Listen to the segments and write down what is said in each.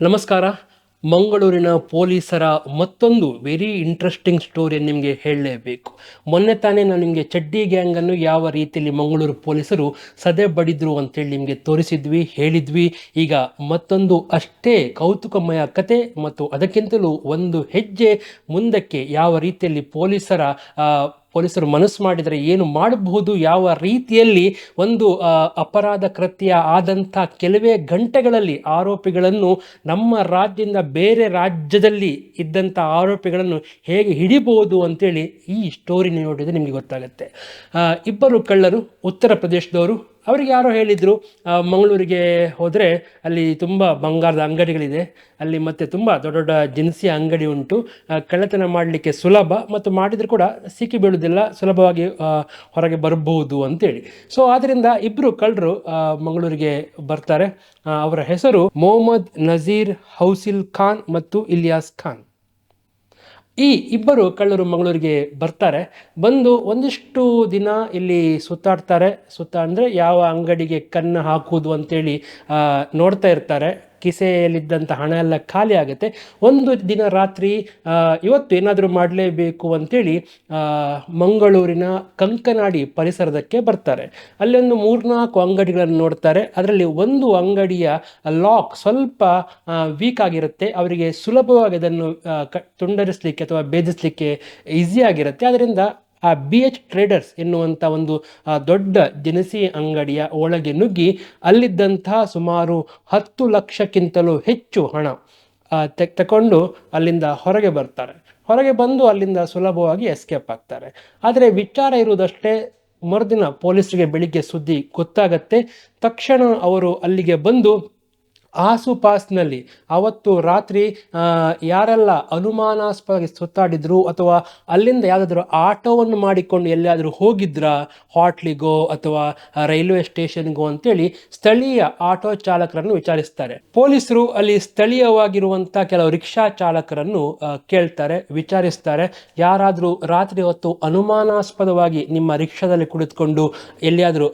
ನಮಸ್ಕಾರ. ಮಂಗಳೂರಿನ ಪೊಲೀಸರ ಮತ್ತೊಂದು ವೆರಿ ಇಂಟ್ರೆಸ್ಟಿಂಗ್ ಸ್ಟೋರಿ ನಿಮಗೆ ಹೇಳಲೇಬೇಕು. ಮೊನ್ನೆ ತಾನೇ ನಾನು ನಿಮಗೆ ಚಡ್ಡಿ ಗ್ಯಾಂಗನ್ನು ಯಾವ ರೀತಿಯಲ್ಲಿ ಮಂಗಳೂರು ಪೊಲೀಸರು ಸದೆ ಬಡಿದ್ರು ಅಂತೇಳಿ ನಿಮಗೆ ತೋರಿಸಿದ್ವಿ, ಹೇಳಿದ್ವಿ. ಈಗ ಮತ್ತೊಂದು ಅಷ್ಟೇ ಕೌತುಕಮಯ ಕತೆ ಮತ್ತು ಅದಕ್ಕಿಂತಲೂ ಒಂದು ಹೆಜ್ಜೆ ಮುಂದಕ್ಕೆ ಯಾವ ರೀತಿಯಲ್ಲಿ ಪೊಲೀಸರ ಪೊಲೀಸರು ಮನಸ್ಸು ಮಾಡಿದರೆ ಏನು ಮಾಡಬಹುದು? ಯಾವ ರೀತಿಯಲ್ಲಿ ಒಂದು ಅಪರಾಧ ಕೃತ್ಯ ಆದಂಥ ಕೆಲವೇ ಗಂಟೆಗಳಲ್ಲಿ ಆರೋಪಿಗಳನ್ನು ನಮ್ಮ ರಾಜ್ಯದಿಂದ ಬೇರೆ ರಾಜ್ಯದಲ್ಲಿ ಇದ್ದಂಥ ಆರೋಪಿಗಳನ್ನು ಹೇಗೆ ಹಿಡಿಬಹುದು ಅಂತೇಳಿ ಈ ಸ್ಟೋರಿ ನೋಡಿದರೆ ನಿಮಗೆ ಗೊತ್ತಾಗುತ್ತೆ. ಇಬ್ಬರು ಕಳ್ಳರು ಉತ್ತರ ಪ್ರದೇಶದವರು ಅವರಿಗೆ ಯಾರೋ ಹೇಳಿದರು ಮಂಗಳೂರಿಗೆ ಹೋದರೆ ಅಲ್ಲಿ ತುಂಬ ಬಂಗಾರದ ಅಂಗಡಿಗಳಿದೆ. ಅಲ್ಲಿ ಮತ್ತೆ ತುಂಬ ದೊಡ್ಡ ದೊಡ್ಡ ದಿನಸಿ ಅಂಗಡಿ ಉಂಟು. ಕಳ್ಳತನ ಮಾಡಲಿಕ್ಕೆ ಸುಲಭ ಮತ್ತು ಮಾಡಿದರೂ ಕೂಡ ಸಿಕ್ಕಿ ಬೀಳುವುದಿಲ್ಲ, ಸುಲಭವಾಗಿ ಹೊರಗೆ ಬರಬಹುದು ಅಂತೇಳಿ. ಸೊ ಆದ್ದರಿಂದ ಇಬ್ಬರು ಕಳ್ಳರು ಮಂಗಳೂರಿಗೆ ಬರ್ತಾರೆ. ಅವರ ಹೆಸರು ಮೊಹಮ್ಮದ್ ನಜೀರ್ ಹೌಸಿಲ್ ಖಾನ್ ಮತ್ತು ಇಲಿಯಾಸ್ ಖಾನ್. ಈ ಇಬ್ಬರು ಕಳ್ಳರು ಮಂಗಳೂರಿಗೆ ಬರ್ತಾರೆ. ಬಂದು ಒಂದಿಷ್ಟು ದಿನ ಇಲ್ಲಿ ಸುತ್ತಾಡ್ತಾರೆ. ಸುತ್ತ ಅಂದರೆ ಯಾವ ಅಂಗಡಿಗೆ ಕಣ್ಣು ಹಾಕುವುದು ಅಂತೇಳಿ ನೋಡ್ತಾ ಇರ್ತಾರೆ. ಕಿಸೆಯಲ್ಲಿದ್ದಂಥ ಹಣ ಎಲ್ಲ ಖಾಲಿ ಆಗುತ್ತೆ. ಒಂದು ದಿನ ರಾತ್ರಿ ಇವತ್ತು ಏನಾದರೂ ಮಾಡಲೇಬೇಕು ಅಂತೇಳಿ ಮಂಗಳೂರಿನ ಕಂಕನಾಡಿ ಪರಿಸರದಕ್ಕೆ ಬರ್ತಾರೆ. ಅಲ್ಲಿ ಒಂದು ಮೂರ್ನಾಲ್ಕು ಅಂಗಡಿಗಳನ್ನು ನೋಡ್ತಾರೆ. ಅದರಲ್ಲಿ ಒಂದು ಅಂಗಡಿಯ ಲಾಕ್ ಸ್ವಲ್ಪ ವೀಕ್ ಆಗಿರುತ್ತೆ. ಅವರಿಗೆ ಸುಲಭವಾಗಿ ಅದನ್ನು ತುಂಡರಿಸಲಿಕ್ಕೆ ಅಥವಾ ಭೇದಿಸಲಿಕ್ಕೆ ಈಸಿ ಆಗಿರುತ್ತೆ. ಅದರಿಂದ ಆ ಬಿ ಎಚ್ ಟ್ರೇಡರ್ಸ್ ಎನ್ನುವಂಥ ಒಂದು ದೊಡ್ಡ ದಿನಸಿ ಅಂಗಡಿಯ ಒಳಗೆ ನುಗ್ಗಿ ಅಲ್ಲಿದ್ದಂತಹ ಸುಮಾರು ಹತ್ತು ಲಕ್ಷಕ್ಕಿಂತಲೂ ಹೆಚ್ಚು ಹಣ ತೆ, ತಕೊಂಡು ಅಲ್ಲಿಂದ ಹೊರಗೆ ಬರ್ತಾರೆ. ಹೊರಗೆ ಬಂದು ಅಲ್ಲಿಂದ ಸುಲಭವಾಗಿ ಎಸ್ಕೇಪ್ ಆಗ್ತಾರೆ. ಆದರೆ ವಿಚಾರ ಇರುವುದಷ್ಟೇ ಮರುದಿನ ಪೊಲೀಸರಿಗೆ ಬೆಳಿಗ್ಗೆ ಸುದ್ದಿ ಗೊತ್ತಾಗತ್ತೆ. ತಕ್ಷಣ ಅವರು ಅಲ್ಲಿಗೆ ಬಂದು ಆಸುಪಾಸಿನಲ್ಲಿ. ಅವತ್ತು ರಾತ್ರಿ ಯಾರೆಲ್ಲ ಅನುಮಾನಾಸ್ಪದವಾಗಿ ಸುತ್ತಾಡಿದ್ರು ಅಥವಾ ಅಲ್ಲಿಂದ ಯಾವುದಾದ್ರೂ ಆಟೋವನ್ನು ಮಾಡಿಕೊಂಡು ಎಲ್ಲಿಯಾದರೂ ಹೋಗಿದ್ರಾ? ಹಾಟ್ಲಿಗೋ ಅಥವಾ ರೈಲ್ವೆ ಸ್ಟೇಷನ್ಗೋ ಅಂತೇಳಿ ಸ್ಥಳೀಯ ಆಟೋ ಚಾಲಕರನ್ನು ವಿಚಾರಿಸ್ತಾರೆ. ಪೊಲೀಸರು ಅಲ್ಲಿ ಸ್ಥಳೀಯವಾಗಿರುವಂಥ ಕೆಲವು ರಿಕ್ಷಾ ಚಾಲಕರನ್ನು ಕೇಳ್ತಾರೆ, ವಿಚಾರಿಸ್ತಾರೆ. ಯಾರಾದರೂ ರಾತ್ರಿ ಹೊತ್ತು ಅನುಮಾನಾಸ್ಪದವಾಗಿ ನಿಮ್ಮ ರಿಕ್ಷಾದಲ್ಲಿ ಕುಳಿತುಕೊಂಡು ಎಲ್ಲಿಯಾದರೂ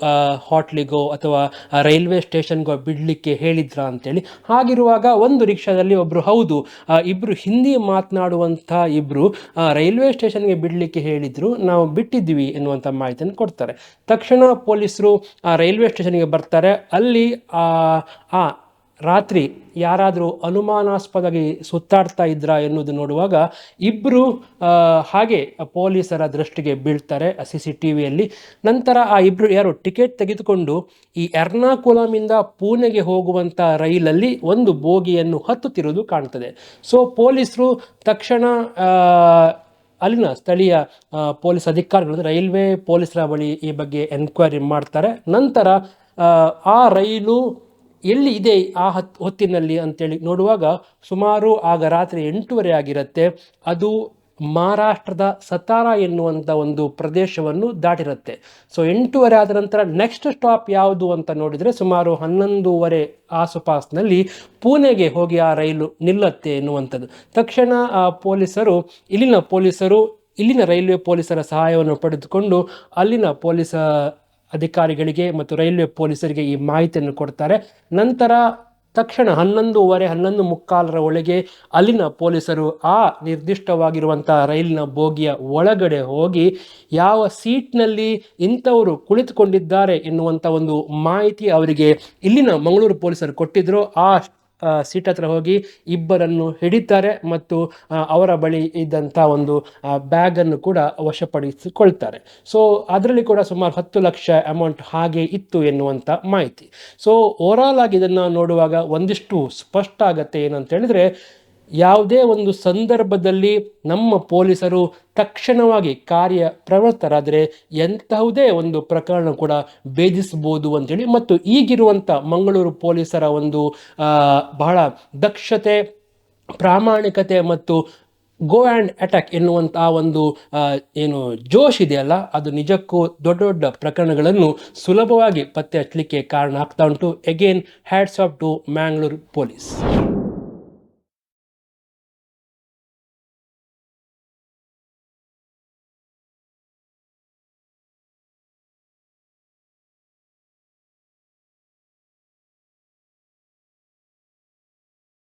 ಹಾಟ್ಲಿಗೋ ಅಥವಾ ರೈಲ್ವೆ ಸ್ಟೇಷನ್ಗೋ ಬಿಡಲಿಕ್ಕೆ ಹೇಳಿದ್ರಾ ಅಂತೇಳಿ ಹಾಗಿರುವಾಗ ಒಂದು ರಿಕ್ಷಾದಲ್ಲಿ ಒಬ್ಬರು ಹೌದು ಇಬ್ಬರು ಹಿಂದಿ ಮಾತನಾಡುವಂಥ ಇಬ್ಬರು ರೈಲ್ವೆ ಸ್ಟೇಷನ್ಗೆ ಬಿಡಲಿಕ್ಕೆ ಹೇಳಿದ್ರು, ನಾವು ಬಿಟ್ಟಿದ್ವಿ ಎನ್ನುವಂಥ ಮಾಹಿತಿಯನ್ನು ಕೊಡ್ತಾರೆ. ತಕ್ಷಣ ಪೊಲೀಸರು, ಆ, ರೈಲ್ವೆ ಸ್ಟೇಷನ್ಗೆ ಬರ್ತಾರೆ. ಅಲ್ಲಿ ಆ ರಾತ್ರಿ ಯಾರಾದರೂ ಅನುಮಾನಾಸ್ಪದವಾಗಿ ಸುತ್ತಾಡ್ತಾ ಇದ್ರಾ ಎನ್ನುವುದು ನೋಡುವಾಗ ಇಬ್ಬರು ಹಾಗೆ ಪೊಲೀಸರ ದೃಷ್ಟಿಗೆ ಬೀಳ್ತಾರೆ ಸಿ ಸಿ ಟಿ ವಿಯಲ್ಲಿ ನಂತರ ಆ ಇಬ್ಬರು ಯಾರು ಟಿಕೆಟ್ ತೆಗೆದುಕೊಂಡು ಈ ಎರ್ನಾಕುಲಮಿಂದ ಪುಣೆಗೆ ಹೋಗುವಂಥ ರೈಲಲ್ಲಿ ಒಂದು ಬೋಗಿಯನ್ನು ಹತ್ತುತ್ತಿರುವುದು ಕಾಣ್ತದೆ. ಸೊ ಪೊಲೀಸರು ತಕ್ಷಣ ಅಲ್ಲಿನ ಸ್ಥಳೀಯ ಪೊಲೀಸ್ ಅಧಿಕಾರಿಗಳು ರೈಲ್ವೆ ಪೊಲೀಸರ ಬಳಿ ಈ ಬಗ್ಗೆ ಎನ್ಕ್ವೈರಿ ಮಾಡ್ತಾರೆ. ನಂತರ ಆ, ಆ ರೈಲು ಎಲ್ಲಿ ಇದೆ ಆ ಹತ್, ಹೊತ್ತಿನಲ್ಲಿ ಅಂತೇಳಿ ನೋಡುವಾಗ ಸುಮಾರು ಆಗ ರಾತ್ರಿ ಎಂಟೂವರೆ ಆಗಿರುತ್ತೆ. ಅದು ಮಹಾರಾಷ್ಟ್ರದ ಸತಾರ ಎನ್ನುವಂಥ ಒಂದು ಪ್ರದೇಶವನ್ನು ದಾಟಿರುತ್ತೆ. ಸೊ ಎಂಟೂವರೆ ಆದ ನಂತರ ನೆಕ್ಸ್ಟ್ ಸ್ಟಾಪ್ ಯಾವುದು ಅಂತ ನೋಡಿದರೆ ಸುಮಾರು ಹನ್ನೊಂದೂವರೆ ಆಸುಪಾಸಿನಲ್ಲಿ ಪುಣೆಗೆ ಹೋಗಿ ಆ ರೈಲು ನಿಲ್ಲತ್ತೆ ಎನ್ನುವಂಥದ್ದು. ತಕ್ಷಣ ಆ ಪೊಲೀಸರು, ಇಲ್ಲಿನ ಪೊಲೀಸರು, ಇಲ್ಲಿನ ರೈಲ್ವೆ ಪೊಲೀಸರ ಸಹಾಯವನ್ನು ಪಡೆದುಕೊಂಡು ಅಲ್ಲಿನ ಪೊಲೀಸ ಅಧಿಕಾರಿಗಳಿಗೆ ಮತ್ತು ರೈಲ್ವೆ ಪೊಲೀಸರಿಗೆ ಈ ಮಾಹಿತಿಯನ್ನು ಕೊಡ್ತಾರೆ. ನಂತರ ತಕ್ಷಣ ಹನ್ನೊಂದೂವರೆ ಹನ್ನೊಂದು ಮುಕ್ಕಾಲರ ಒಳಗೆ ಅಲ್ಲಿನ ಪೊಲೀಸರು ಆ ನಿರ್ದಿಷ್ಟವಾಗಿರುವಂಥ ರೈಲಿನ ಬೋಗಿಯ ಒಳಗಡೆ ಹೋಗಿ ಯಾವ ಸೀಟ್ನಲ್ಲಿ ಇಂಥವರು ಕುಳಿತುಕೊಂಡಿದ್ದಾರೆ ಎನ್ನುವಂಥ ಒಂದು ಮಾಹಿತಿ ಅವರಿಗೆ ಇಲ್ಲಿನ ಮಂಗಳೂರು ಪೊಲೀಸರು ಕೊಟ್ಟಿದ್ರು. ಆ ಆ, ಸೀಟ್ ಹತ್ರ ಹೋಗಿ ಇಬ್ಬರನ್ನು ಹಿಡಿತಾರೆ ಮತ್ತು ಅವರ ಬಳಿ ಇದ್ದಂಥ ಒಂದು ಬ್ಯಾಗನ್ನು ಕೂಡ ವಶಪಡಿಸಿಕೊಳ್ತಾರೆ. ಸೊ, ಅದರಲ್ಲಿ ಕೂಡ ಸುಮಾರು ಹತ್ತು ಲಕ್ಷ ಅಮೌಂಟ್ ಹಾಗೆ ಇತ್ತು ಎನ್ನುವಂಥ ಮಾಹಿತಿ. ಸೊ ಓವರಾಲ್ ಆಗಿ ಇದನ್ನು ನೋಡುವಾಗ ಒಂದಿಷ್ಟು ಸ್ಪಷ್ಟ ಆಗತ್ತೆ ಏನಂತ ಹೇಳಿದ್ರೆ ಯಾವುದೇ ಒಂದು ಸಂದರ್ಭದಲ್ಲಿ ನಮ್ಮ ಪೊಲೀಸರು ತಕ್ಷಣವಾಗಿ ಕಾರ್ಯ ಪ್ರವೃತ್ತರಾದರೆ ಎಂತಹುದೇ ಒಂದು ಪ್ರಕರಣ ಕೂಡ ಭೇದಿಸಬಹುದು ಅಂತೇಳಿ ಮತ್ತು ಈಗಿರುವಂಥ ಮಂಗಳೂರು ಪೊಲೀಸರ ಒಂದು ಬಹಳ ದಕ್ಷತೆ, ಪ್ರಾಮಾಣಿಕತೆ ಮತ್ತು ಗೋ ಆ್ಯಂಡ್ ಅಟ್ಯಾಕ್ ಎನ್ನುವಂಥ ಒಂದು ಏನು ಜೋಶ್ ಇದೆಯಲ್ಲ, ಅದು ನಿಜಕ್ಕೂ ದೊಡ್ಡ ದೊಡ್ಡ ಪ್ರಕರಣಗಳನ್ನು ಸುಲಭವಾಗಿ ಪತ್ತೆ ಹಚ್ಚಲಿಕ್ಕೆ ಕಾರಣ ಆಗ್ತಾ ಉಂಟು. Again hands off to Mangalore police